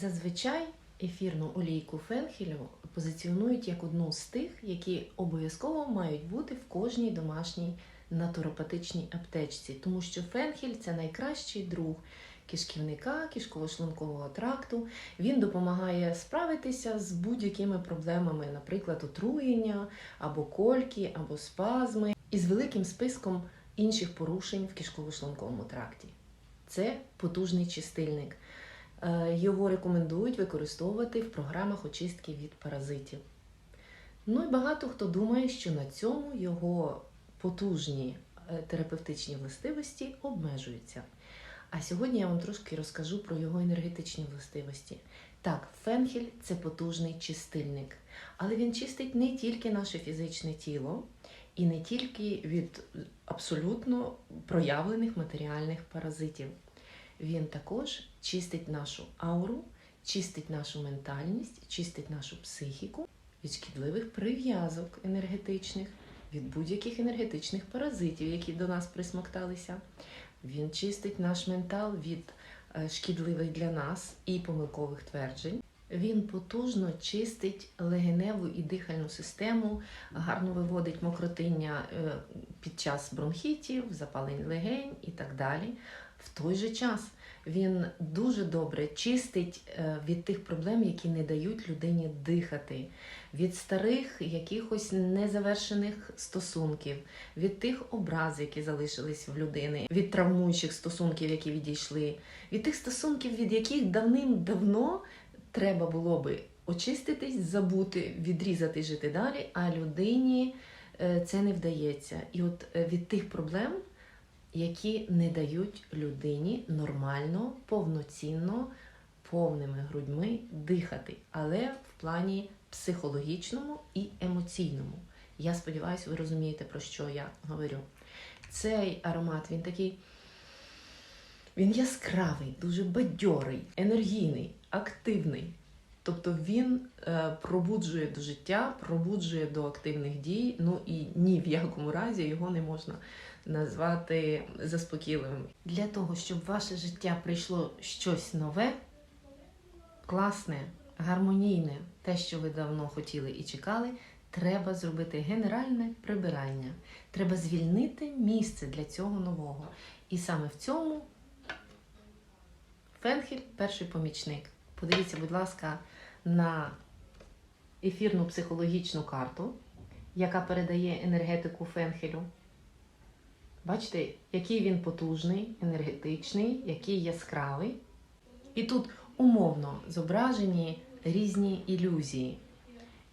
Зазвичай ефірну олійку фенхелю позиціонують як одну з тих, які обов'язково мають бути в кожній домашній натуропатичній аптечці, тому що фенхель це найкращий друг кишківника, кишково-шлункового тракту. Він допомагає справитися з будь-якими проблемами, наприклад, отруєння або кольки, або спазми, і з великим списком інших порушень в кишково-шлунковому тракті. Це потужний чистильник. Е, Його рекомендують використовувати в програмах очистки від паразитів. Ну і багато хто думає, що на цьому його потужні е, терапевтичні властивості обмежуються. А сьогодні я вам трошки розкажу про його енергетичні властивості. Так, фенхель це потужний чистильник, але він чистить не тільки наше фізичне тіло і не тільки від абсолютно проявлених матеріальних паразитів. Він також чистить нашу ауру, чистить нашу ментальність, чистить нашу психіку від шкідливих прив'язок енергетичних, від будь-яких енергетичних паразитів, які до нас присмокталися. Він чистить наш ментал від е, шкідливих для нас і помилкових тверджень. Він потужно чистить легеневу і дихальну систему, гарно виводить мокротиння е, під час бронхітів, запалень легень і так далі. В той же час він дуже добре чистить е, від тих проблем, які не дають людині дихати, від старих якихось незавершених стосунків, від тих образ, які залишились в людини, від травмуючих стосунків, які відійшли, від тих стосунків, від яких давним-давно треба було би очиститись, забути, відрізати, жити далі, а людині е, це не вдається. І от е, від тих проблем які не дають людині нормально, повноцінно, повними грудьми дихати, але в плані психологічному і емоційному. Я сподіваюся, ви розумієте, про що я говорю. Цей аромат, він такий. Він яскравий, дуже бадьорий, енергійний, активний. Тобто він е, пробуджує до життя, пробуджує до активних дій. Ну і ні в якому разі його не можна назвати заспокійливим. Для того, щоб в ваше життя прийшло щось нове, класне, гармонійне, те, що ви давно хотіли і чекали, треба зробити генеральне прибирання. Треба звільнити місце для цього нового. І саме в цьому Фенхель перший помічник. Подивіться, будь ласка, на ефірну психологічну карту, яка передає енергетику Фенхелю. Бачите, який він потужний, енергетичний, який яскравий. І тут умовно зображені різні ілюзії,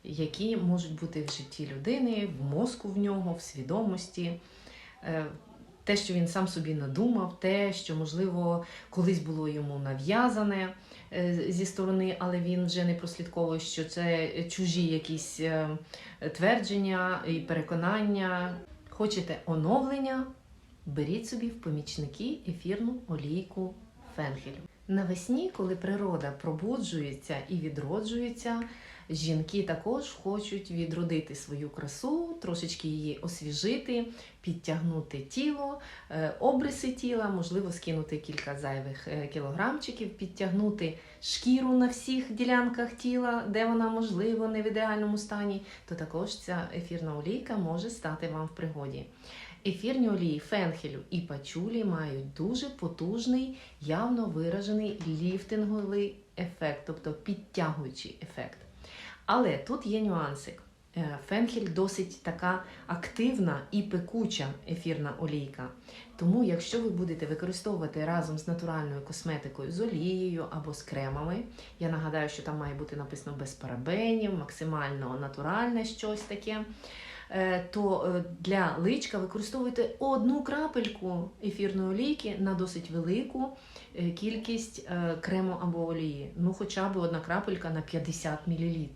які можуть бути в житті людини, в мозку в нього, в свідомості. Е, те, що він сам собі надумав, те, що, можливо, колись було йому нав'язане е, зі сторони, але він вже не прослідковує, що це чужі якісь е, твердження і переконання. Хочете оновлення? Беріть собі в помічники ефірну олійку фенхелю. Навесні, коли природа пробуджується і відроджується, жінки також хочуть відродити свою красу, трошечки її освіжити, підтягнути тіло, е, обриси тіла, можливо, скинути кілька зайвих е, кілограмчиків, підтягнути шкіру на всіх ділянках тіла, де вона, можливо, не в ідеальному стані, то також ця ефірна олійка може стати вам в пригоді. Ефірні олії фенхелю і пачулі мають дуже потужний, явно виражений ліфтинговий ефект, тобто підтягуючий ефект. Але тут є нюансик. Е, Фенхель досить така активна і пекуча ефірна олійка. Тому, якщо ви будете використовувати разом з натуральною косметикою, з олією або з кремами, я нагадаю, що там має бути написано без парабенів, максимально натуральне щось таке. Е, то е, для личка використовуйте одну крапельку ефірної олійки на досить велику е, кількість крему або олії. Ну, хоча б одна крапелька на 50 мл.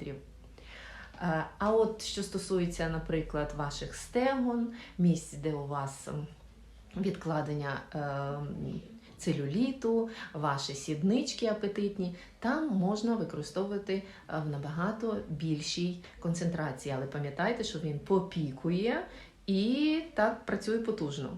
А от що стосується, наприклад, ваших стегон, місць, де у вас відкладення целюліту, ваші сіднички апетитні, там можна використовувати е, в набагато більшій концентрації. Але пам'ятайте, що він попікує і так працює потужно.